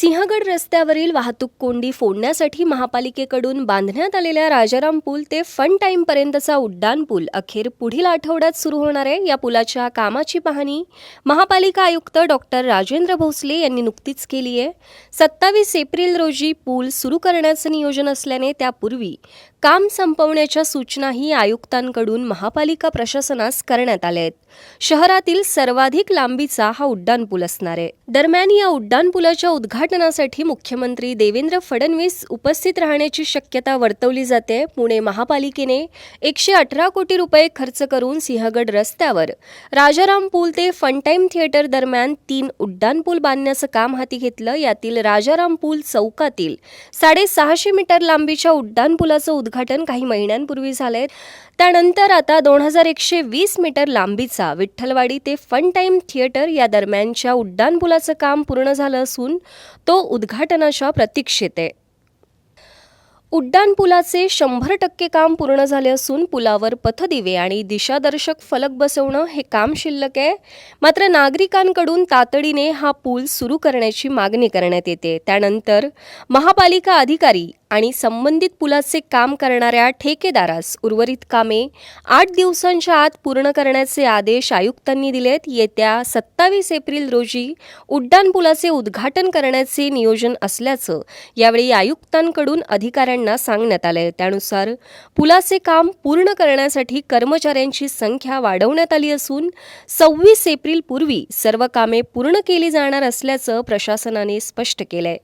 सिंहगड रस्त्यावरील वाहतूक कोंडी फोडण्यासाठी महापालिकेकडून बांधण्यात आलेल्या राजाराम पूल ते फन टाईमपर्यंतचा उड्डाण पूल अखेर पुढील आठवड्यात सुरू होणार आहे. या पुलाच्या कामाची पाहणी महापालिका आयुक्त डॉक्टर राजेंद्र भोसले यांनी नुकतीच केली आहे. सत्तावीस एप्रिल रोजी पूल सुरू करण्याचं नियोजन असल्याने त्यापूर्वी काम संपवण्याच्या सूचनाही आयुक्तांकडून महापालिका प्रशासनास करण्यात आल्या आहेत. शहरातील सर्वाधिक लांबीचा हा उड्डाण पूल असणार आहे. दरम्यान या उड्डाण पुलाच्या उद्घाटनासाठी मुख्यमंत्री देवेंद्र फडणवीस उपस्थित राहण्याची शक्यता वर्तवली जाते. पुणे महापालिकेने एकशे अठरा कोटी रुपये खर्च करून सिंहगड रस्त्यावर राजाराम पूल ते फनटाईम थिएटर दरम्यान तीन उड्डाण पूल बांधण्याचं काम हाती घेतलं. यातील राजाराम पूल चौकातील साडेसहाशे मीटर लांबीच्या उड्डाण पुलाचं उद्घाटन काही महिन्यांपूर्वी झालंय. त्यानंतर आता दोन हजार एकशे वीस मीटर लांबीचा विठ्ठलवाडी ते फन टाईम थिएटर या दरम्यानच्या उड्डाणपुलाचं काम पूर्ण झालं असून तो उद्घाटनाच्या प्रतीक्षेत आहे. उड्डाणपुलाचे शंभर टक्के काम पूर्ण झाले असून पुलावर पथदिवे आणि दिशादर्शक फलक बसवणं हे काम शिल्लक आहे. मात्र नागरिकांकडून तातडीने हा पूल सुरू करण्याची मागणी करण्यात येते. त्यानंतर महापालिका अधिकारी आणि संबंधित पुलाचे काम करणाऱ्या ठेकेदारास उर्वरित कामे आठ दिवसांच्या आत पूर्ण करण्याचे आदेश आयुक्तांनी दिलेत. येत्या सत्तावीस एप्रिल रोजी उड्डाणपुलाचे उद्घाटन करण्याचे नियोजन असल्याचं यावेळी आयुक्तांकडून अधिकाऱ्यांना सांगण्यात आलंय. त्यानुसार पुलाचे काम पूर्ण करण्यासाठी कर्मचाऱ्यांची संख्या वाढवण्यात आली असून सव्वीस एप्रिल पूर्वी सर्व कामे पूर्ण केली जाणार असल्याचं प्रशासनाने स्पष्ट केलंय.